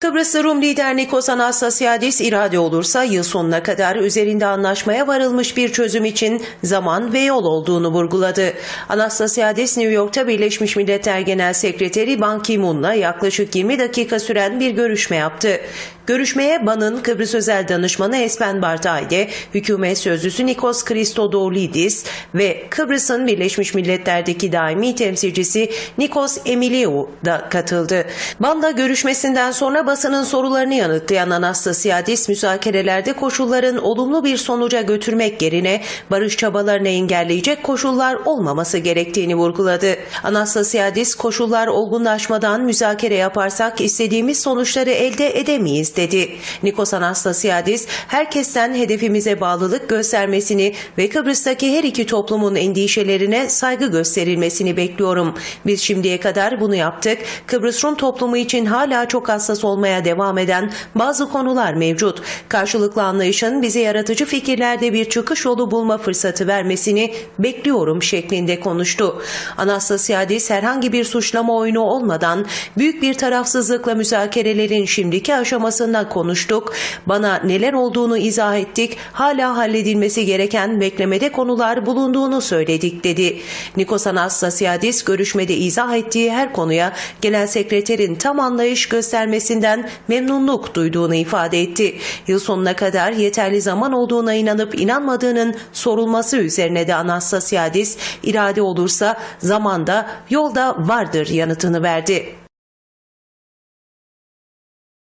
Kıbrıs Rum lider Nikos Anastasiadis irade olursa yıl sonuna kadar üzerinde anlaşmaya varılmış bir çözüm için zaman ve yol olduğunu vurguladı. Anastasiadis New York'ta Birleşmiş Milletler Genel Sekreteri Ban Ki-moon'la yaklaşık 20 dakika süren bir görüşme yaptı. Görüşmeye BAN'ın Kıbrıs Özel Danışmanı Espen Bartay'de, hükümet sözcüsü Nikos Christodoulidis ve Kıbrıs'ın Birleşmiş Milletler'deki daimi temsilcisi Nikos Emiliou da katıldı. BAN'da görüşmesinden sonra basının sorularını yanıtlayan Anastasiadis, müzakerelerde koşulların olumlu bir sonuca götürmek yerine barış çabalarını engelleyecek koşullar olmaması gerektiğini vurguladı. Anastasiadis, koşullar olgunlaşmadan müzakere yaparsak istediğimiz sonuçları elde edemeyiz dedi. Nikos Anastasiadis, herkesten hedefimize bağlılık göstermesini ve Kıbrıs'taki her iki toplumun endişelerine saygı gösterilmesini bekliyorum. Biz şimdiye kadar bunu yaptık. Kıbrıs Rum toplumu için hala çok hassas olmaya devam eden bazı konular mevcut. Karşılıklı anlayışın bize yaratıcı fikirlerde bir çıkış yolu bulma fırsatı vermesini bekliyorum şeklinde konuştu. Anastasiadis herhangi bir suçlama oyunu olmadan büyük bir tarafsızlıkla müzakerelerin şimdiki aşamasında konuştuk. Bana neler olduğunu izah ettik. Hala halledilmesi gereken beklemede konular bulunduğunu söyledik dedi. Nikos Anastasiadis görüşmede izah ettiği her konuya genel sekreterin tam anlayış göstermesinden memnunluk duyduğunu ifade etti. Yıl sonuna kadar yeterli zaman olduğuna inanıp inanmadığının sorulması üzerine de Anastasiadis irade olursa zamanda yolda vardır yanıtını verdi.